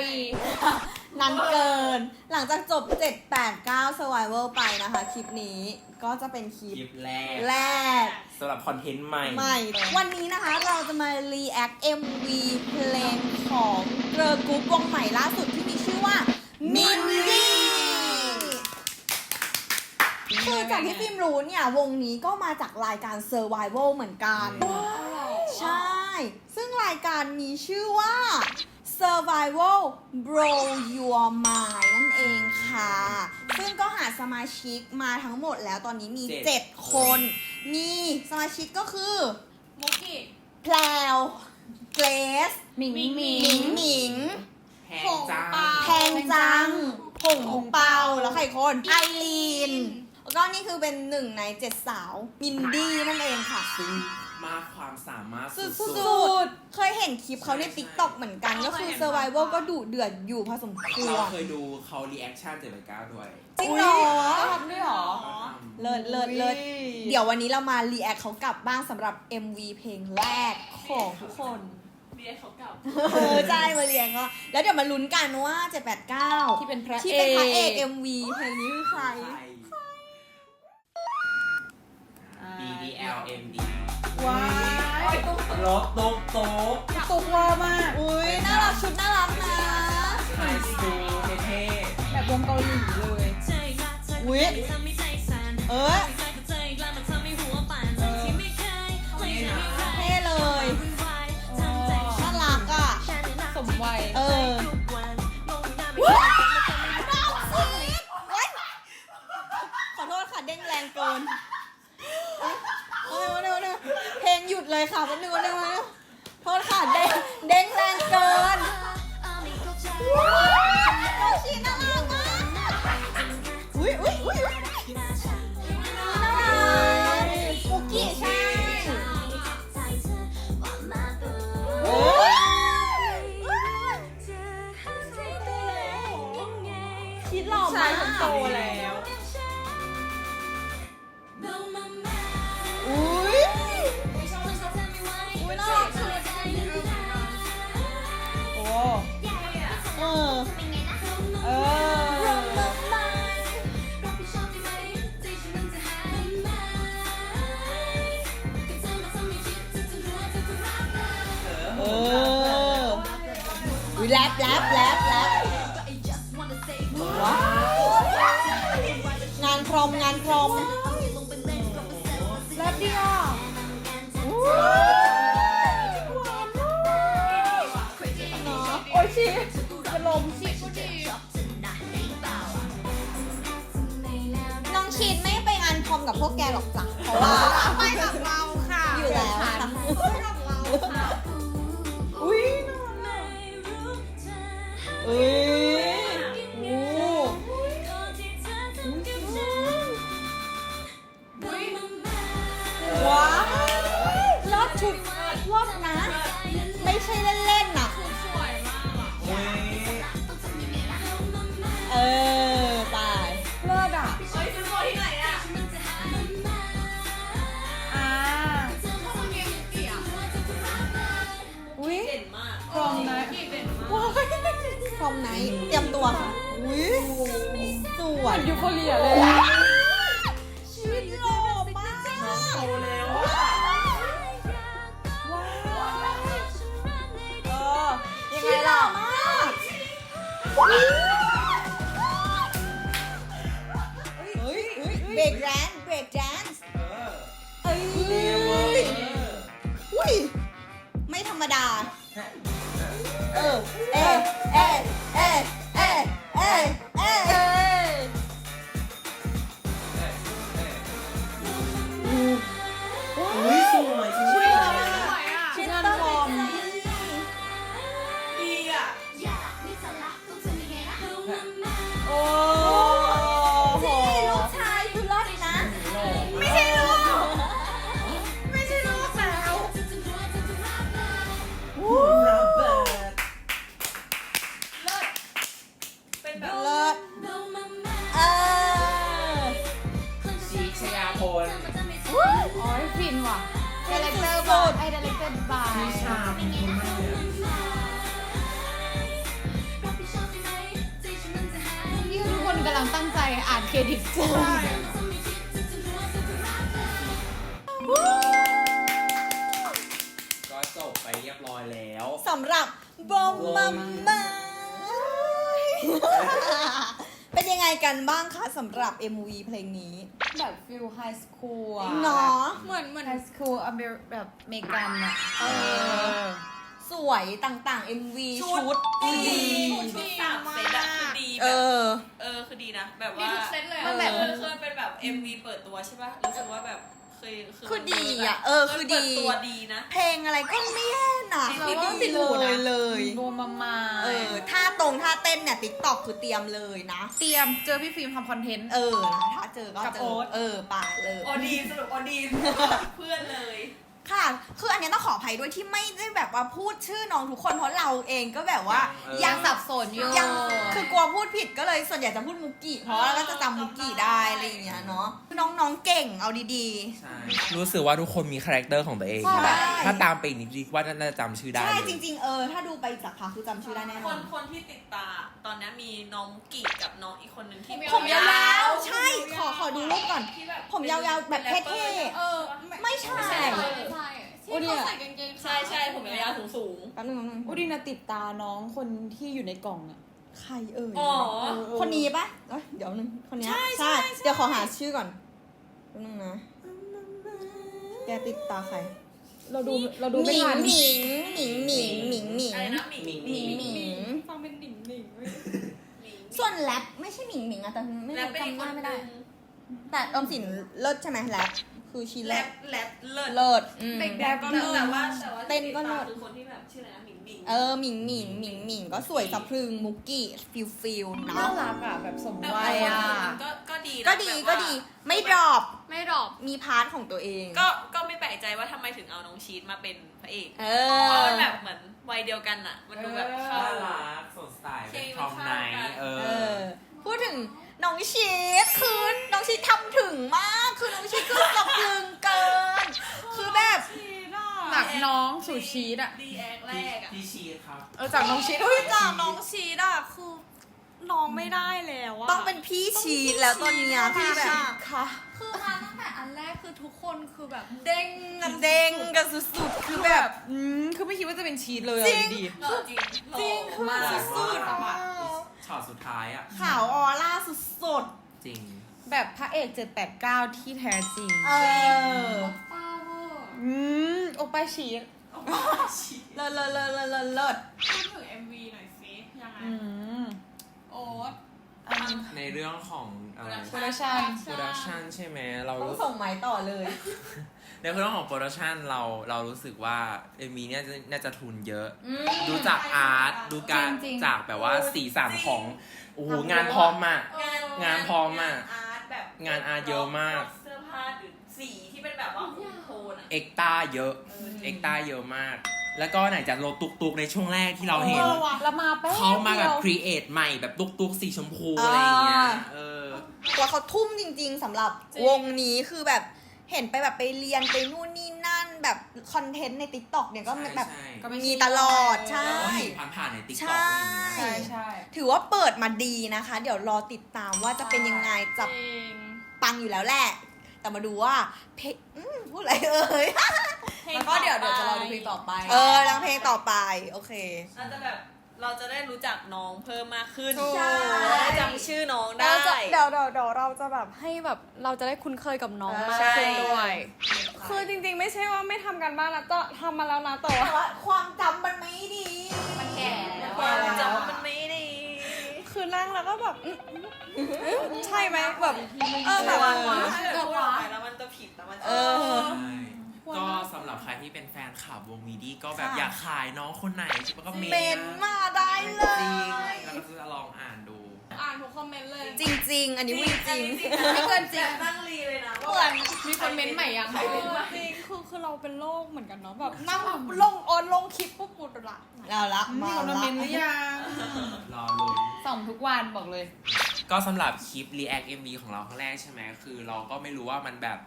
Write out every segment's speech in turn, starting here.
ปีนานเกิน หลังจากจบ 7 8 9 Survival ไปนะคะ คลิปนี้ก็จะเป็นคลิปคลิปแรกแรก สำหรับคอนเทนต์ใหม่ ใหม่ วันนี้นะคะเราจะมา react MV เพลงของเกอร์กรุ๊ปวงใหม่ล่าสุดที่มีชื่อว่า มินดี้คือจากที่ฟิล์มรู้เนี่ย วงนี้ก็มาจากรายการ Survival เหมือนกัน ใช่ ซึ่งรายการมีชื่อว่า Survival Bro Your Mind นั่นเองค่ะ ซึ่งก็หาสมาชิกมาทั้งหมดแล้วตอนนี้มี เจ็ด 7 คน มีสมาชิกก็คือ มุกกี้แพลวเกรซหมิงหมิงหมิงหมิง แพงจ้า แพงจัง ผงเปา แล้วใครอีกคนไอรีน แล้วก็นี่คือเป็นหนึ่งในเจ็ดสาวมินดี้นั่นเองค่ะ ซึ่ง มากความสามารถสุสุดดๆๆเคยเห็นคลิปเขาใน t ิ k t o k เหมือนกัน ก็คือ Survival ก็ดุเดือดอยู่พอสมควเรารเคยดูเขารีแอคชั่นเจ็ดเก้าด้วย จริงเหรอเขาทำด้วยเหรอ เลิศเลิศเลิศเดี๋ยววันนี้เรามา react เขากลับบ้างสำหรับ MV เพลงแรกของทุกคนเบียร์เขาเก่าเออใช่มาเรียงก็แล้วเดี๋ยวมาลุ้นกันว่า789ที่เป็นพระที่เป็นพระเอกเอก MV เพลงนี้คือใคร BDL MD ว้ายรถโต๊ะโต๊ะตุกว่ามากอุ้ยน่ารักชุดน่ารักนะไฮสคูลเท่แบบวงเกาหลีเลยอุ้ยเออเท่เลยน่ารักอะสมวัยเออขอโทษค่ะเด้งแรงเกินเอาเร็วเร็วเร็วเพลงหยุ ดเลยค่ะแป๊บนึงเร็วเร็วโทษค่ะเด้งเด้งแรงเกินโยชิน่ารักมากอุ้ยอุ้ยอุ้ยน่ารักปุกกี้ใช่โอ้ยคิดหล่อชามายกคนโตแล้ว แล้เดียวโอ้ยชีจะลมชีก็ดีน้องชีนไม่ไปงานพรอมกับพวกแกหรอกจ้ะเพราะว่า ไปกับเราค่ะอยู่แล้วค่ะ ไปกับเราค่ะ พร้อมไหนเตรียมตัวค่ะอุ้ยสวเหมืยอนยูโฟเรียเลยชีวิตหล่อมากโตแล้วอะเออยังไงล่ะมากเฮ้ยเฮ้ยเบรกแดนเบรกแดนซ์เออเอ้ยเอออุ้ยไม่ธรรมดา เออเอะ อ๋อฟินว่ะเดเรคเตอร์บายไอเดเรคเตอร์บายชาเป็นไงนะทุกคนกำลังตั้งใจอ่านเครดิตกูก็จบไปเรียบร้อยแล้ว สำหรับบอมมัมมา เป็นยังไงกันบ้างคะสำหรับ MV เพลงนี้แบบฟิลไฮสคูลอะเนาะเหมือนเหมือนไฮสคูลอเมริแบบอเมริกันอะเออ สวยต่างๆ MV ชุด ดีดีชุดสามเซตอะคือดีเอแบบอ เออคือดีนะ แบบมีว่าทุกเซตเลยอะ มันแบบมันเคยเป็นแบบ MV เปิดตัวใช่ป่ะรู้สึกว่าแบบ เคยคือดีอะเออคือดี เปิดตัวดีนะ เพลงอะไรก็ไม่แย่นะเพลงก็ดีติดหูเลยเลยโบมามาเออท่าตรงท่าเต้นเนี่ยติ๊กตอกคือเตรียมเลยนะ เตรียมเจอพี่ฟิล์มทำคอนเทนต์ เออนะถ้าเจอก็กับเจโอ๊อต เออป่าเลย ออดีนสรุปออดีน เพื่อนเลย ด้วยที่ไม่ได้แบบว่าพูดชื่อน้องทุกคนเพราะเราเองก็แบบว่าเออ ยังสับสนอยู่ยังคือกลัวพูดผิดก็เลยส่วนใหญ่จะพูดมุกกี้เพราะว่าเราก็จะจำมุกกี้ได้อะไรอย่างเงี้ยเนาะน้องๆเก่งเอาดีใช่รู้สึกว่าทุกคนมีคาแรคเตอร์ของตัวเองใช่แบบถ้าตามไปอีกนิดดีว่าน่าจะจำชื่อๆได้ใช่เลย จริง ๆ เออ ถ้าดูไปอีกสักพักคือจำชื่อได้แน่นคอนนคนที่ติดตาตอนนี้มีน้องกีกับน้องอีกคนหนึ่งที่ผมยาวๆใช่ขอขอดูรูปก่อน ที่แบบผมยาวๆแบบเท่ๆ เออไม่ใช่ ไม่ใช่ใช่โอ้ ที่เนี่ยเขาใส่กางเกงใช่ใช่ผมยาวๆสูงสูง แป๊บนึงแป๊บนึงอุดินาติดตาน้องคนที่อยู่ในกล่องอะใครเอ่ยอ๋อ คนนี้ปะเอ้ยเดี๋ยวนึงคนเนี้ยใช่ใช่ใช่ เดี๋ยวขอหาชื่อก่อนแป๊บนึงนะ แกติดตาใคร เราดูเราดูหไม่มิงทันหมิงหมิงหมิงหมิงหมิงอะไรนะหมิงหมิงหมิงหมิงฟังเป็นดิ่งดิ่งหมิงส่วนแรปไม่ใช่หมิงหมิงอะแต่ไม่แรรู้ปเป็นอีกจำคหน้านไม่หได้ นึ่งแต่ออมสินเลิศใช่ไหมแรป คือชีแรแรปปแรปเลิศเลิศอืมแรปก็เลิศแต่ว่าแต่ว่าเต้นก็เลิศ คือคนที่แบบชื่ออะไรนะหมิงหมิงเออหมิงหมิงหมิงหมิงก็สวยสะพรึงมุกกี้ฟิลฟิลน่าเนาะรักอะแบบสมแต่วัว่ายคนอะอื่นก็ก็ดีนะก็ดีแบบว่าก็ดีไม่ดรอปไม่ดรอปมีพาร์ทของตัวเอง ก็ก็ไม่แปลกใจว่าทำไมถึงเอาน้องชีตมาเป็นพระเอกเอเพราะอ มันแบบเหมือนวัยเดียวกันอะมันดูแบบเข้า น่ารักสดใสเป็นทอมไนท์เอเออ อ พูดถึงน้องชีสคือน้องชีสทำถึงมาก คือน้องชีสคือสะพรึงเกิน คือแบบหนักน้องสู่ชีสอะดีแอคแรกอะพี่ชีสครับ เออจากน้องชีสเฮ้ยจากน้องชีดอะคือน้องไม่ได้แล้วอะ ต้องเป็นพี่ชีสแล้วตอนเนี้ยที่แบบค่ะคือมาตั้งแต่อันแรกคือทุกคนคือแบบเด้งกันเด้งกันสุดๆ คือแบบ อืมคือไม่คิดว่าจะเป็นชีสเลยอะจริง ดีหล่อจริงหล่อจริงคือแบบสุสุดดๆอะ ช็อตสุดท้ายอะ ขาวออร่าสุดจริง แบบพระเอก789ที่แท้จริงๆเออป้าเวอร์อืมโอป้าชีสเลิศเลิศเลิศเลิศเลิศเลิศพูดถึง MV หน่อยสิยังไง อืมโอ๊ตอันนี้ในเรื่องของอะไร โปรดักชั่น โปรดักชันใช่ไหมเราต้องรู้ส่งไม้ต่อเลย ในเรื่องของโปรดักชันเราเรารู้สึกว่าเอ็มวีเนี่ยน่าจะทุนเยอะ อืม ดูจากอาร์ตดูการจริงๆ จากแบบว่าสีสันของโอ้โหงานพร้อมมากงานพร้อมมากอาร์ตแบบ งานอาร์ตเยอะมาก เสื้อผ้าหรือสีที่เป็นแบบว่าคุมโทนอะ เอ็กตาเยอะ เอ็กตาเยอะมาก แล้วก็ไหนจะโลตุกตุกๆในช่วงแรกที่เราเห็น ออว่ะแล้วมาแป๊บเขามาแบบดียวครีเอทใหม่แบบตุกตุกๆสีชมพูอะไรอย่างเงี้ย อ่า เออ ว่าเขาทุ่มจริง ๆสำหรับจริง วงนี้คือแบบเห็นไปแบบไปเรียนไปนู่นนี่นั่นแบบคอนเทนต์ใน t ิ k t o k เนี่ยก็ใช่แบบ ใช่ก็ไม่มีตลอดใช่แล้วก็เห็นผ่านๆในติ๊กใชต็อกอะไรอย่างเงี้ย ใช่ใช่ถือว่าเปิดมาดีนะคะ เดี๋ยวรอติดตามว่าจะเป็นยังไงจะ ปังอยู่แล้วแหละ แต่มาดูว่าเพลงอืมพูดอะไรเอ่ยแล้วก็เดี๋ยวเดี๋ยวจะรอดูเพลงต่อไป เออรังเพลงต่อไป โอเค เราจะแบบเราจะได้รู้จักน้องเพิ่มมากขึ้นใช่เราได้จำชื่อน้องได้ เราจะเดี๋ยวเดี๋ยวเดี๋ยวเราจะแบบให้แบบเราจะได้คุ้นเคยกับน้องมากใช่ขึ้นด้วย คือจริงๆไม่ใช่ว่าไม่ทำกันบ้านนะก็ทำมาแล้วนะแต่ว่า แต่ว่าความจำมันไม่ดี มันแก่แล้ว ความแล้วจำมันไม่ดี คือนั่งแล้วก็แบบอื้ออื้อใช่ไหมแบบเออแต่แบบว่าว่าถ้าเกิดพูดออกไปแล้วมันจะผิดแต่มันจะ เออ ใช่ก็สำหรับใครที่เป็นแฟนคลับวงวีดีก็แบบค่ะ อยากขายน้องคนไหนใช่ปะก็เมเมนนต์มาได้เลจริงย แล้วก็จะลองอ่านดู อ่านทุกคอมเมนต์เลยจริง ๆ อันนี้พูดจริง ไม่เกินจริงแบบนั่งรีเลยนะเหมือน มีคนเม้นต์ใหม่ยังใครเป็นใหม่จริงคือคือเราเป็นโรคเหมือนกันเนาะแบบนั่งลงออนลงคลิปปุ๊บปุ๊บละเอาละมีมาคนมาละ เม้นต์หรือยัง รอลุ้น ส่องทุกวันบอกเลย ก็สำหรับคลิป React MV ของเราครั้งแรกใช่ไหมคือเราก็ไม่รู้ว่ามันแบบ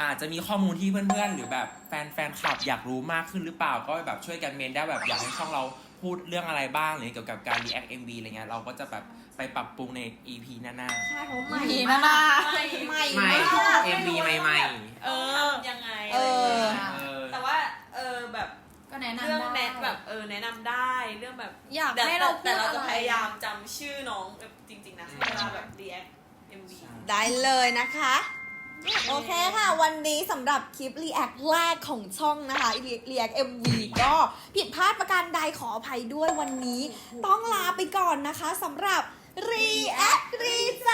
อาจจะมีข้อมูลที่เพื่อนๆ หรือแบบแฟนแฟนคลับอยากรู้มากขึ้นหรือเปล่า ก็แบบช่วยกันเมนได้แบบอยากให้ช่องเราพูดเรื่องอะไรบ้างหรือเกี่ยวกับการ react MV อะไรเงี้ยเราก็จะแบบไปปรับปรุงใน EP หน้าใช่เพราะใหม่ผีมานะกนะไม่ใหม่ๆใหม่ มาก MV ใหม่เออยังไงเออๆเออแต่ว่า เออแบบก็ แนะนำเรื่องได้แนะแบบเออแนะนำได้เรื่องแบบอยากแต่ให้เราพูแต่ดเราอะไรจะพยายามจำชื่อน้องแบบจริง ๆ นะเวลาแบบ react MV ได้เลยนะคะ โอเคค่ะ วันนี้สำหรับคลิป React แรกของช่องนะคะ React MV ก็ผิดพลาดประการใดขออภัยด้วยวันนี้ ต้องลาไปก่อนนะคะสำหรับ React รีใจ